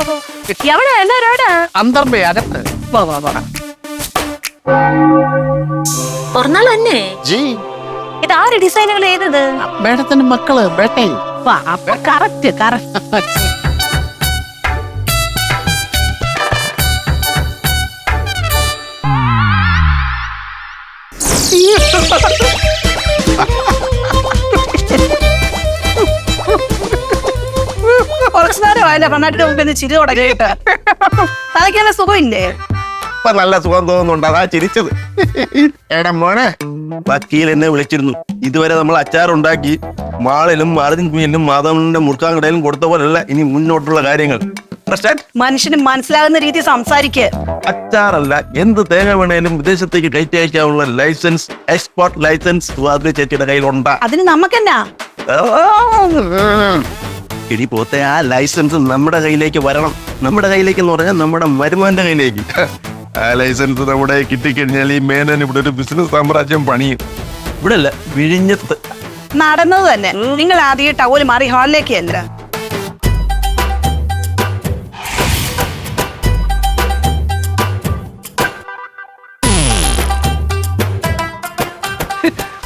എവിടെ? അന്തർബേ അകത്ത്. വാ വാ വാ. തുറന്നാൾ തന്നെ ജി. ഇത് ആര് ഡിസൈനുകൾ ചെയ്തത്? മേഡത്തിന്റെ മക്കൾ ബേട്ടേ വാ അപ്പൊ കറക്റ്റ് കറക്റ്റ്. കുറച്ചു മുമ്പിൽ നിന്ന് ചിരി തുടങ്ങിയിട്ട് തലയ്ക്കല്ല സുഖമില്ലേ? ഇപ്പൊ നല്ല സുഖം തോന്നുന്നുണ്ട്. അതാ ചിരിച്ചത്. എടാ മോനെ വക്കീൽ എന്നെ വിളിച്ചിരുന്നു. ഇതുവരെ നമ്മൾ അച്ചാറുണ്ടാക്കി മാളിലും മാളിനും കുഞ്ഞിലും മാധവന്റെ മുറുക്കാങ്കടയിലും കൊടുത്ത പോലെയല്ല ഇനി മുന്നോട്ടുള്ള കാര്യങ്ങൾ? മനുഷ്യന് മനസ്സിലാകുന്ന രീതി സംസാരിക്ക്. അച്ചാറല്ല എന്ത് തേങ്ങ വേണേലും വിദേശത്തേക്ക് കയറ്റി അയക്കാനുള്ള ലൈസൻസ് എക്സ്പോർട്ട് ലൈസൻസ് ചേച്ചിയുടെ കയ്യിലുണ്ടാ. അതിന് നമുക്കെന്നാ? ഇനി പോത്തെ ആ ലൈസൻസ് നമ്മുടെ കയ്യിലേക്ക് വരണം. നമ്മുടെ കയ്യിലേക്ക് എന്ന് പറഞ്ഞാൽ നമ്മുടെ വരുമാന്റെ കയ്യിലേക്ക്. ആ ലൈസൻസ് നമ്മുടെ കിട്ടിക്കഴിഞ്ഞാൽ ഈ മേനൻ ഇവിടെ ഒരു ബിസിനസ് സാമ്രാജ്യം പണിയും. ഇവിടെ അല്ല വിഴിഞ്ഞത്ത്. നടന്നത് തന്നെ. നിങ്ങൾ ആദ്യം ടൗൽ മാറി ഹാളിലേക്ക് അല്ല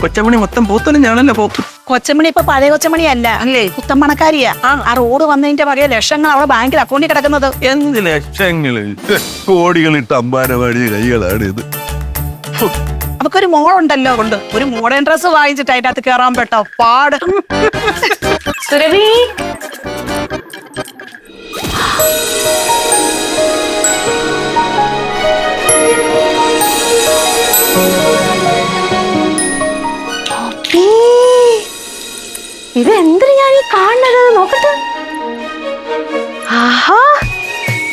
കൊച്ചമണി മൊത്തം പോത്തലും ഞാനല്ല പോത്തു. കൊച്ചമണി ഇപ്പൊ പഴയ കൊച്ചമണി അല്ല? അല്ലേ പുത്തമ്മണക്കാരിയാ ആ. റോഡ് വന്നതിന്റെ വകയെ ലക്ഷങ്ങൾ അവിടെ ബാങ്കിൽ അക്കൗണ്ടിൽ കിടക്കുന്നത്. എന്ത് ലക്ഷങ്ങൾ കോടികളിട്ട് അമ്പാനവാടിയ കൈകളാണ് ഇത്. അവക്കൊരു മോളുണ്ടല്ലോ. കൊണ്ട് ഒരു മോഡേൺ ഡ്രസ് വാങ്ങിച്ചിട്ട് അതിന്റെ അകത്ത് കയറാൻ പെട്ടോ? പാട്. സുരഭി? ഇത് എന്തിനു ഞാൻ ഈ കാണുന്നത് നോക്കട്ടെ? ആഹാ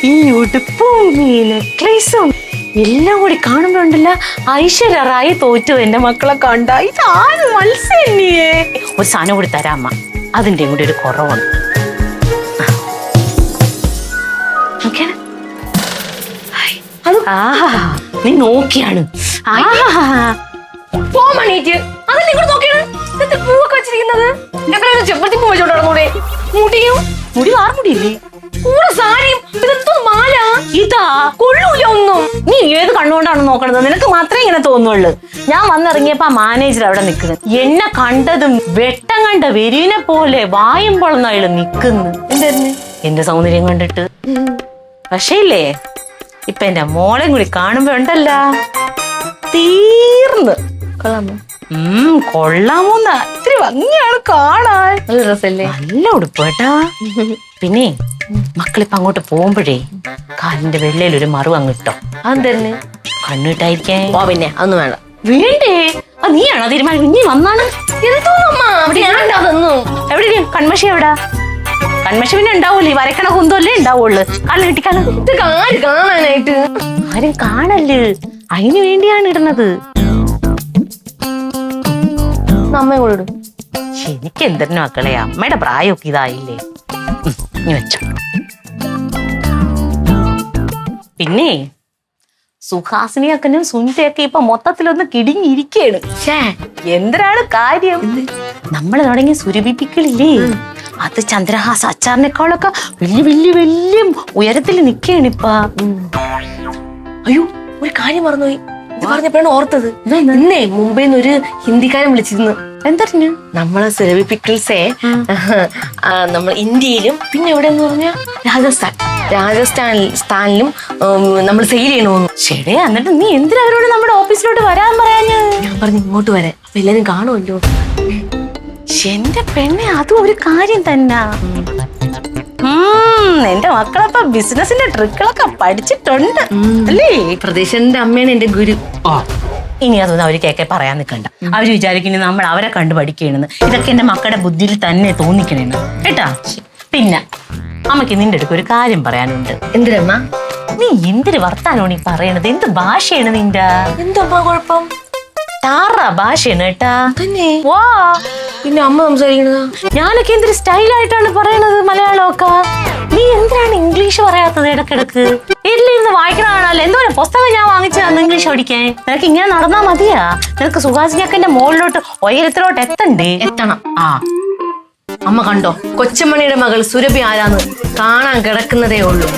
ഈ ഉടുപ്പും ഈ നെക്ലേസും എല്ലാം കൂടി കാണുമ്പോണ്ടല്ല ഐശ്വര്യറായി തോറ്റു എന്റെ മക്കളെ കണ്ട. ഇത് ആര് മത്സ്യന്നിയേ ഒരു സാധനം കൂടി തരാം അമ്മ. അതിന്റെ കൂടി ഒരു കുറവുണ്ട്. ആഹാ നീ നോക്കിയാണ്. ആഹാ. പോ മണീറ്റ്. അതല്ലേ കൂടെ നോക്കിയാണ് ഇതെന്താ പൂവൊക്കെ വെച്ചിരിക്കുന്നത്? ഞങ്ങൾ ചെമ്പരത്തി പൂ വെച്ചോണ്ട് നടന്നൂടെ മുടിയും മുടി കൂടെ സാരിയും ഇതെന്തോ മാല. ഇതാ. കൊള്ളൂല ഒന്നും. നീ ഏത് കണ്ണുകൊണ്ടാണ് നോക്കണത്? നിനക്ക് മാത്രമേ ഇങ്ങനെ തോന്നുള്ളൂ. ഞാൻ വന്നിറങ്ങിയപ്പോ ആ മാനേജർ അവിടെ നിൽക്കുന്നത്. എന്നെ കണ്ടതും വെട്ടം കണ്ട വെരുവിനെ പോലെ വായും പൊളന്ന അയാൾ നിക്കുന്നു എന്തായിരുന്നു? എന്റെ സൗന്ദര്യം കണ്ടിട്ട്. പക്ഷേ ഇല്ലേ ഇപ്പൊ എന്റെ മോളെയും കൂടി കാണുമ്പോ ഉണ്ടല്ല. തീർന്ന്. കൊള്ളാമോ? കൊള്ളാമോന്ന ഇത്തിരി ഭംഗിയാണ് കാണാൻ. നല്ല ഡ്രസ്സല്ലേ നല്ല ഉടുപ്പ് കേട്ടാ. പിന്നെ മക്കളിപ്പോ അങ്ങോട്ട് പോകുമ്പോഴേ കാലിന്റെ വെള്ളയിൽ ഒരു മറു അങ്ങിട്ടോ അതെന്നെ കണ്ണിട്ടായിരിക്കേ ഓ പിന്നെ അതൊന്നും വേണ്ട. വേണ്ടേ? ആ നീയാണോ തീരുമാനം? നീ വന്നാണ്. എവിടെ കൺമഷി എവിടാ? കൺമഷി പിന്നെ ഉണ്ടാവൂലേ? ഈ വരക്കണ കുന്തല്ലേ ഉണ്ടാവുള്ളു. കണ്ണ് കിട്ടിക്കാണ്. ഇത് ആര് കാണാനായിട്ട്? ആരും കാണല്ലേ അതിനു വേണ്ടിയാണ് ഇടുന്നത്. അമ്മയും കൂടെ ഇടും. എനിക്ക് എന്തിനു മക്കളെ അമ്മയുടെ പ്രായമൊക്കെ ഇതായില്ലേ. പിന്നെ സുഹാസിനി സുഹാസിനിയക്കനും സുനിതയൊക്കെ ഇപ്പൊ മൊത്തത്തിലൊന്ന് കിടിഞ്ഞിരിക്കയാണ്. എന്തിനാണ് കാര്യം? നമ്മൾ തുടങ്ങിയ സുരഭിപ്പിക്കലില്ലേ? അത് ചന്ദ്രഹാസ അച്ചാറിനേക്കാളൊക്കെ വലിയ വലിയ വലിയ ഉയരത്തിൽ നിക്കാണ് ഇപ്പ. അയ്യോ ഒരു കാര്യം മറന്നുപോയി. പറഞ്ഞപ്പോഴാണ് ഓർത്തത്. ഇന്നേ മുംബൈന്ന് ഒരു ഹിന്ദിക്കാരൻ വിളിച്ചിരുന്നു. എന്തറിഞ്ഞു നമ്മളെ സെലവി പിക്കിൾസേ നമ്മൾ ഇന്ത്യയിലും പിന്നെ എവിടെയെന്ന് പറഞ്ഞാൽ രാജസ്ഥാൻ. രാജസ്ഥാനിൽ സ്ഥാനിലും നമ്മൾ സെയിൽ ചെയ്യണമെന്ന് ശരി എന്നിട്ട് നീ എന്തിനാ അവരോട് നമ്മുടെ ഓഫീസിലോട്ട് വരാൻ പറയാഞ്ഞ്? ഞാൻ പറഞ്ഞു ഇങ്ങോട്ട് വരെ അപ്പൊ എല്ലാരും കാണുമല്ലോ. എന്റെ പെണ്ണെ അതും ഒരു കാര്യം തന്നെ. എന്റെ മക്കളപ്പ ബിസിനസിന്റെ ട്രിക്കുകളൊക്കെ പഠിച്ചിട്ടുണ്ട് അല്ലേ? പ്രദേശന്റെ അമ്മയാണ് എന്റെ ഗുരു. ഇനി അതൊന്നും അവർ കേക്കെ പറയാൻ നിൽക്കണ്ട അവർ വിചാരിക്കുന്നു നമ്മൾ അവരെ കണ്ടു പഠിക്കണെന്ന് ഇതൊക്കെ എന്റെ മക്കളുടെ ബുദ്ധിയിൽ തന്നെ തോന്നിക്കണേന്ന്. കേട്ടാ? പിന്നെ അമ്മയ്ക്ക് നിന്റെ അടുക്ക് ഒരു കാര്യം പറയാനുണ്ട്. എന്തിനമ്മ നീ എന്തൊരു വർത്താനോ നീ പറയണത്? എന്ത് ഭാഷയാണ് നിന്റെ? എന്തോ കുഴപ്പം? താറ ഭാഷയാണ് കേട്ടാ. തന്നെ വാ. പിന്നെ അമ്മ സംസാരിക്കണതാ ഞാനൊക്കെ എന്തൊരു സ്റ്റൈലായിട്ടാണ് പറയണത് മലയാളമൊക്കെ. നീ എന്തിനാണ് ഇംഗ്ലീഷ് പറയാത്തത് ഇടക്കിടക്ക് വീട്ടിലിരുന്ന് വായിക്കണതാണല്ലോ എന്തോ പുസ്തകം ഞാൻ വാങ്ങിച്ചു തന്നു ഇംഗ്ലീഷ് പഠിക്കാൻ. നിനക്ക് ഇങ്ങനെ നടന്നാ മതിയാ? നിനക്ക് സുഹാസിനിയൊക്കെ എന്റെ മുകളിലോട്ട് ഉയരത്തിലോട്ട് എത്തണ്ടേ? എത്തണം. ആ. അമ്മ കണ്ടോ? കൊച്ചമ്മണിയുടെ മകൾ സുരഭി ആരാന്ന് കാണാൻ കിടക്കുന്നതേ ഉള്ളൂ.